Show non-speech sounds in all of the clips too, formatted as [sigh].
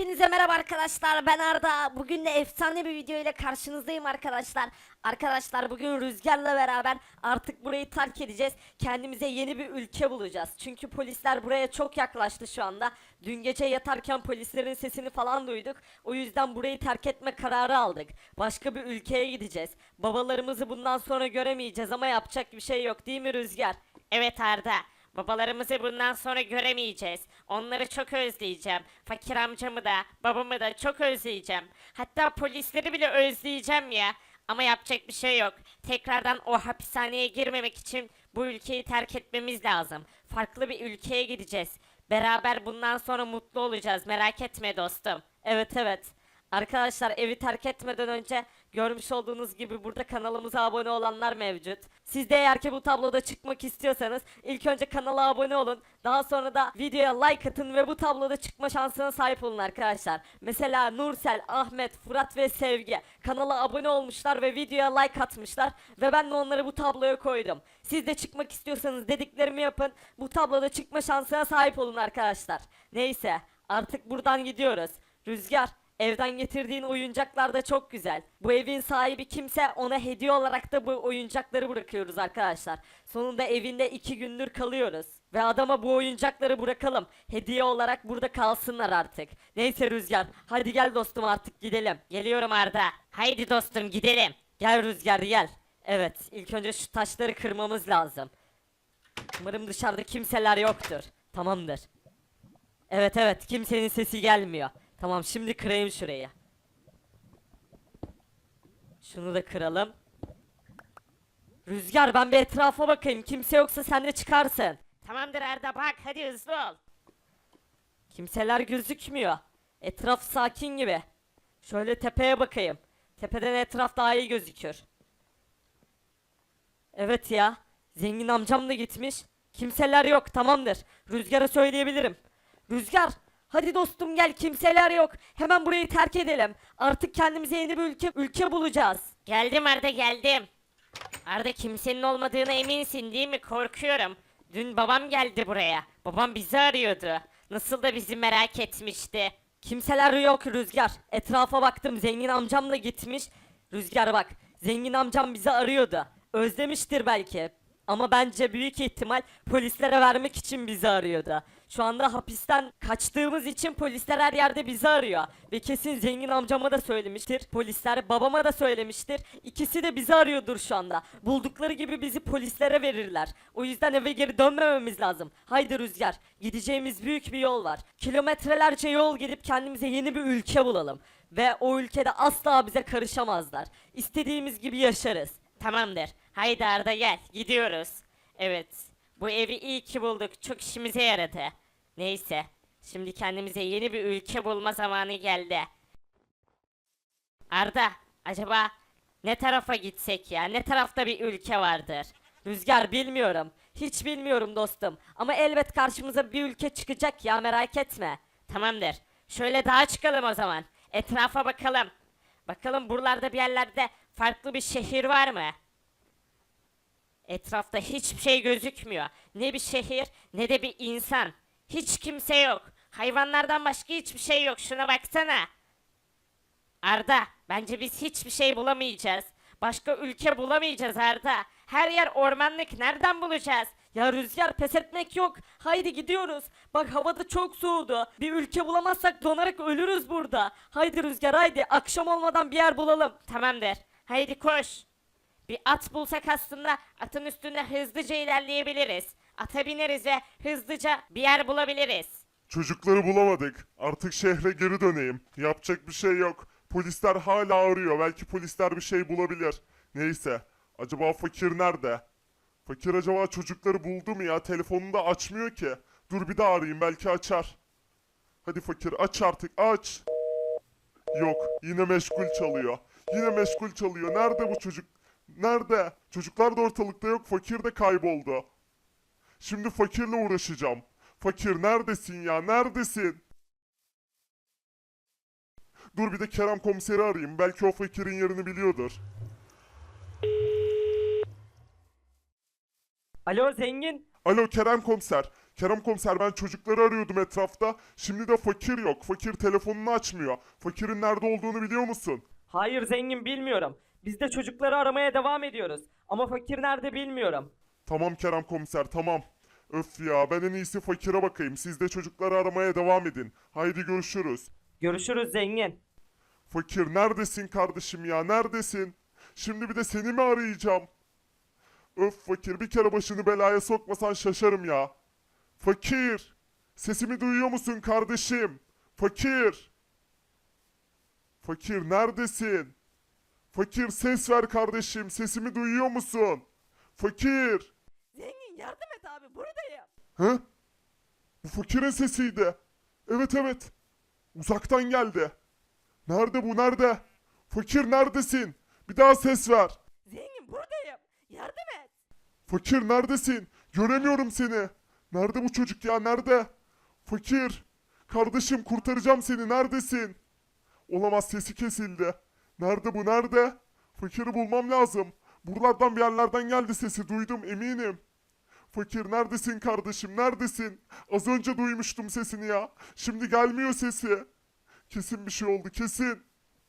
Hepinize merhaba arkadaşlar ben Arda. Bugün de efsane bir video ile karşınızdayım arkadaşlar. Arkadaşlar bugün Rüzgar'la beraber artık burayı terk edeceğiz. Kendimize yeni bir ülke bulacağız. Çünkü polisler buraya çok yaklaştı şu anda. Dün gece yatarken polislerin sesini falan duyduk. O yüzden burayı terk etme kararı aldık. Başka bir ülkeye gideceğiz. Babalarımızı bundan sonra göremeyeceğiz ama yapacak bir şey yok değil mi Rüzgar? Evet Arda. Babalarımızı bundan sonra göremeyeceğiz. Onları çok özleyeceğim. Fakir amcamı da, babamı da çok özleyeceğim. Hatta polisleri bile özleyeceğim ya. Ama yapacak bir şey yok. Tekrardan o hapishaneye girmemek için bu ülkeyi terk etmemiz lazım. Farklı bir ülkeye gideceğiz. Beraber bundan sonra mutlu olacağız. Merak etme dostum. Evet evet. Arkadaşlar evi terk etmeden önce görmüş olduğunuz gibi burada kanalımıza abone olanlar mevcut. Siz de eğer ki bu tabloda çıkmak istiyorsanız ilk önce kanala abone olun. Daha sonra da videoya like atın ve bu tabloda çıkma şansına sahip olun arkadaşlar. Mesela Nursel, Ahmet, Fırat ve Sevgi kanala abone olmuşlar ve videoya like atmışlar ve ben de onları bu tabloya koydum. Siz de çıkmak istiyorsanız dediklerimi yapın. Bu tabloda çıkma şansına sahip olun arkadaşlar. Neyse artık buradan gidiyoruz. Rüzgar Evden getirdiğin oyuncaklar da çok güzel. Bu evin sahibi kimse ona hediye olarak da bu oyuncakları bırakıyoruz arkadaşlar. Sonunda evinde iki gündür kalıyoruz. Ve adama bu oyuncakları bırakalım. Hediye olarak burada kalsınlar artık. Neyse Rüzgar hadi gel dostum artık gidelim. Geliyorum Arda. Haydi dostum gidelim. Gel Rüzgar gel. Evet ilk önce şu taşları kırmamız lazım. Umarım dışarıda kimseler yoktur. Tamamdır. Evet evet kimsenin sesi gelmiyor. Tamam şimdi kırayım şurayı. Şunu da kıralım. Rüzgar ben bir etrafa bakayım. Kimse yoksa sen de çıkarsın. Tamamdır Arda bak hadi hızlı ol. Kimseler gözükmüyor. Etraf sakin gibi. Şöyle tepeye bakayım. Tepeden etraf daha iyi gözüküyor. Evet ya. Zengin amcam da gitmiş. Kimseler yok tamamdır. Rüzgar'a söyleyebilirim. Rüzgar hadi dostum gel kimseler yok. Hemen burayı terk edelim. Artık kendimize yeni bir ülke ülke bulacağız. Geldim Arda geldim. Arda kimsenin olmadığına eminsin değil mi? Korkuyorum. Dün babam geldi buraya. Babam bizi arıyordu. Nasıl da bizi merak etmişti. Kimseler yok Rüzgar. Etrafa baktım zengin amcam da gitmiş. Rüzgar bak zengin amcam bizi arıyordu. Özlemiştir belki. Ama bence büyük ihtimal polislere vermek için bizi arıyordu. Şu anda hapisten kaçtığımız için polisler her yerde bizi arıyor. Ve kesin zengin amcama da söylemiştir. Polisler babama da söylemiştir. İkisi de bizi arıyordur şu anda. Buldukları gibi bizi polislere verirler. O yüzden eve geri dönmememiz lazım. Haydi Rüzgar. Gideceğimiz büyük bir yol var. Kilometrelerce yol gidip kendimize yeni bir ülke bulalım. Ve o ülkede asla bize karışamazlar. İstediğimiz gibi yaşarız. Tamamdır. Haydi Arda gel. Gidiyoruz. Evet. Bu evi iyi ki bulduk. Çok işimize yaradı. Neyse. Şimdi kendimize yeni bir ülke bulma zamanı geldi. Arda, acaba ne tarafa gitsek ya? Ne tarafta bir ülke vardır? Rüzgar bilmiyorum. Hiç bilmiyorum dostum. Ama elbet karşımıza bir ülke çıkacak ya merak etme. Tamamdır. Şöyle daha çıkalım o zaman. Etrafa bakalım. Bakalım buralarda bir yerlerde farklı bir şehir var mı? Etrafta hiçbir şey gözükmüyor. Ne bir şehir ne de bir insan. Hiç kimse yok. Hayvanlardan başka hiçbir şey yok. Şuna baksana. Arda, bence biz hiçbir şey bulamayacağız. Başka ülke bulamayacağız Arda. Her yer ormanlık. Nereden bulacağız? Ya Rüzgar pes etmek yok. Haydi gidiyoruz. Bak havada çok soğudu. Bir ülke bulamazsak donarak ölürüz burada. Haydi Rüzgar haydi. Akşam olmadan bir yer bulalım. Tamamdır. Haydi koş. Bir at bulsak aslında atın üstünde hızlıca ilerleyebiliriz. Ata bineriz ve hızlıca bir yer bulabiliriz. Çocukları bulamadık. Artık şehre geri döneyim. Yapacak bir şey yok. Polisler hala arıyor. Belki polisler bir şey bulabilir. Neyse. Acaba fakir nerede? Fakir acaba çocukları buldu mu ya? Telefonunu da açmıyor ki. Dur bir daha arayayım belki açar. Hadi fakir aç artık aç. Yok yine meşgul çalıyor. Yine meşgul çalıyor. Nerede bu çocuk? Nerede? Çocuklar da ortalıkta yok. Fakir de kayboldu. Şimdi fakirle uğraşacağım. Fakir neredesin ya? Neredesin? Dur bir de Kerem komiseri arayayım. Belki o fakirin yerini biliyordur. Alo zengin. Alo Kerem komiser. Kerem komiser ben çocukları arıyordum etrafta. Şimdi de fakir yok. Fakir telefonunu açmıyor. Fakirin nerede olduğunu biliyor musun? Hayır zengin bilmiyorum. Biz de çocukları aramaya devam ediyoruz. Ama fakir nerede bilmiyorum. Tamam Kerem komiser tamam. Öf ya ben en iyisi fakire bakayım. Siz de çocukları aramaya devam edin. Haydi görüşürüz. Görüşürüz zengin. Fakir neredesin kardeşim ya neredesin? Şimdi bir de seni mi arayacağım? Öf fakir bir kere başını belaya sokmasan şaşarım ya. Fakir! Sesimi duyuyor musun kardeşim? Fakir! Fakir neredesin? Fakir ses ver kardeşim sesimi duyuyor musun? Fakir! Zengin yardım et abi buradayım. Hı? Bu fakirin sesiydi. Evet evet. Uzaktan geldi. Nerede bu nerede? Fakir neredesin? Bir daha ses ver. Zengin buradayım. Yardım et. Fakir neredesin? Göremiyorum seni. Nerede bu çocuk ya nerede? Fakir. Kardeşim kurtaracağım seni neredesin? Olamaz sesi kesildi. Nerede bu nerede? Fakiri bulmam lazım. Buralardan bir yerlerden geldi sesi duydum eminim. Fakir neredesin kardeşim neredesin? Az önce duymuştum sesini ya. Şimdi gelmiyor sesi. Kesin bir şey oldu kesin.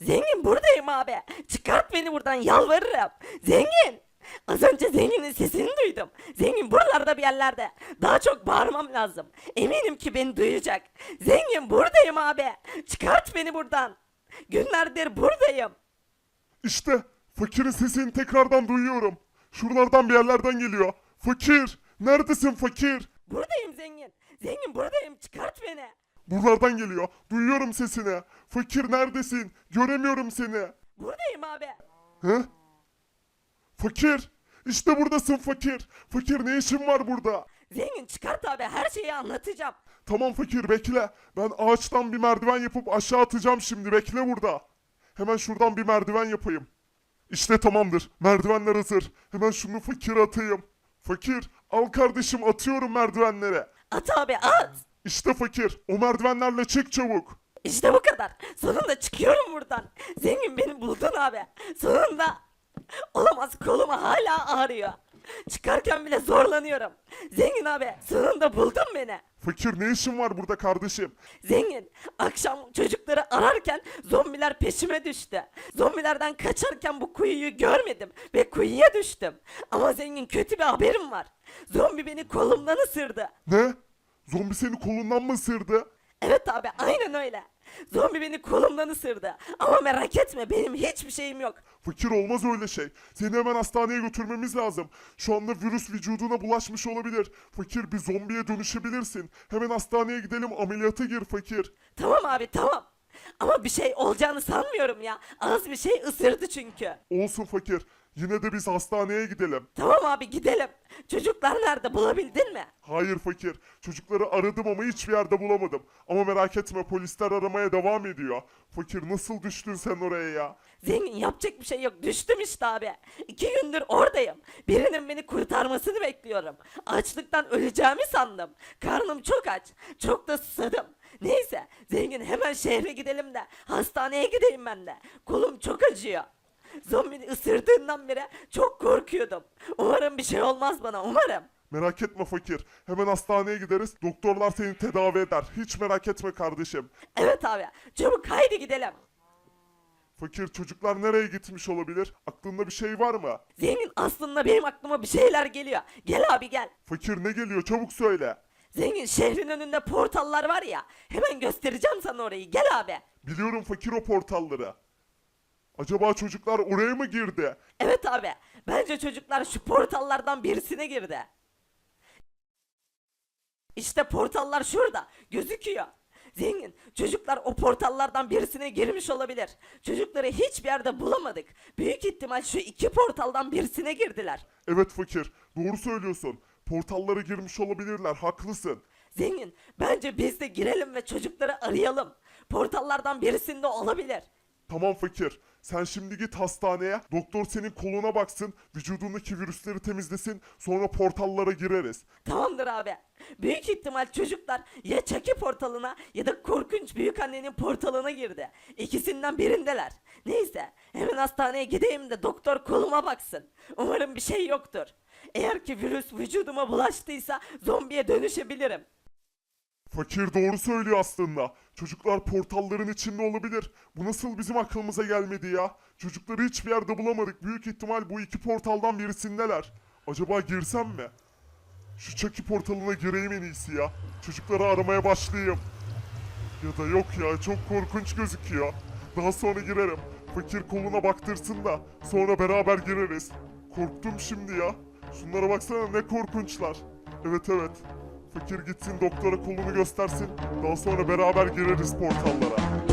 Zengin buradayım abi. Çıkart beni buradan yalvarırım. Zengin. Az önce zenginin sesini duydum. Zengin buralarda bir yerlerde. Daha çok bağırmam lazım. Eminim ki beni duyacak. Zengin buradayım abi. Çıkart beni buradan. Günlerdir buradayım. İşte fakirin sesini tekrardan duyuyorum. Şuralardan bir yerlerden geliyor. Fakir! Neredesin fakir? Buradayım zengin. Zengin buradayım. Çıkart beni. Buralardan geliyor. Duyuyorum sesini. Fakir neredesin? Göremiyorum seni. Buradayım abi. He? Fakir! İşte buradasın fakir. Fakir ne işin var burada? Zengin çıkart abi. Her şeyi anlatacağım. Tamam fakir bekle. Ben ağaçtan bir merdiven yapıp aşağı atacağım şimdi. Bekle burada. Hemen şuradan bir merdiven yapayım. İşte tamamdır. Merdivenler hazır. Hemen şunu fakire atayım. Fakir al kardeşim atıyorum merdivenlere. At abi at. İşte fakir. O merdivenlerle çık çabuk. İşte bu kadar. Sonunda çıkıyorum buradan. Zengin beni buldun abi. Sonunda. Olamaz kolum hala ağrıyor. Çıkarken bile zorlanıyorum. Zengin abi sonunda buldun beni. Fakir ne işin var burada kardeşim? Zengin akşam çocukları ararken zombiler peşime düştü. Zombilerden kaçarken bu kuyuyu görmedim ve kuyuya düştüm. Ama zengin kötü bir haberim var. Zombi beni kolumdan ısırdı. Ne? Zombi seni kolundan mı ısırdı? Evet abi aynen öyle. Zombi beni kolumdan ısırdı. Ama merak etme benim hiçbir şeyim yok. Fakir olmaz öyle şey. Seni hemen hastaneye götürmemiz lazım. Şu anda virüs vücuduna bulaşmış olabilir. Fakir bir zombiye dönüşebilirsin. Hemen hastaneye gidelim ameliyata gir fakir. Tamam abi tamam. Ama bir şey olacağını sanmıyorum ya. Az bir şey ısırdı çünkü. Olsun fakir. Yine de biz hastaneye gidelim. Tamam abi gidelim. Çocuklar nerede bulabildin mi? Hayır fakir. Çocukları aradım ama hiçbir yerde bulamadım. Ama merak etme polisler aramaya devam ediyor. Fakir nasıl düştün sen oraya ya? Zengin yapacak bir şey yok. Düştüm işte abi. İki gündür oradayım. Birinin beni kurtarmasını bekliyorum. Açlıktan öleceğimi sandım. Karnım çok aç. Çok da susadım. Neyse zengin hemen şehre gidelim de hastaneye gideyim ben de. Kolum çok acıyor. [laughs] Zombi ısırdığından beri çok korkuyordum. Umarım bir şey olmaz bana umarım. Merak etme fakir. Hemen hastaneye gideriz. Doktorlar seni tedavi eder. Hiç merak etme kardeşim. Evet abi çabuk haydi gidelim. Fakir çocuklar nereye gitmiş olabilir? Aklında bir şey var mı? Zengin aslında benim aklıma bir şeyler geliyor. Gel abi gel. Fakir ne geliyor? Çabuk söyle. Zengin şehrin önünde portallar var ya. Hemen göstereceğim sana orayı. Gel abi. Biliyorum fakir o portalları. Acaba çocuklar oraya mı girdi? Evet abi. Bence çocuklar şu portallardan birisine girdi. İşte portallar şurada. Gözüküyor. Zengin, çocuklar o portallardan birisine girmiş olabilir. Çocukları hiçbir yerde bulamadık. Büyük ihtimal şu iki portaldan birisine girdiler. Evet fakir. Doğru söylüyorsun. Portallara girmiş olabilirler. Haklısın. Zengin, bence biz de girelim ve çocukları arayalım. Portallardan birisinde olabilir. Tamam fakir. Sen şimdi git hastaneye. Doktor senin koluna baksın. Vücudundaki virüsleri temizlesin. Sonra portallara gireriz. Tamamdır abi. Büyük ihtimal çocuklar ya Chucky portalına ya da korkunç büyük annenin portalına girdi. İkisinden birindeler. Neyse hemen hastaneye gideyim de doktor koluma baksın. Umarım bir şey yoktur. Eğer ki virüs vücuduma bulaştıysa zombiye dönüşebilirim. Fakir doğru söylüyor aslında. Çocuklar portalların içinde olabilir. Bu nasıl bizim aklımıza gelmedi ya? Çocukları hiçbir yerde bulamadık. Büyük ihtimal bu iki portaldan birisindeler. Acaba girsem mi? Şu Chucky portalına gireyim en iyisi ya. Çocukları aramaya başlayayım. Ya da yok ya çok korkunç gözüküyor. Daha sonra girerim. Fakir koluna baktırsın da sonra beraber gireriz. Korktum şimdi ya. Şunlara baksana ne korkunçlar. Evet evet. Fakir gitsin doktora kolunu göstersin. Daha sonra beraber gireriz portallara.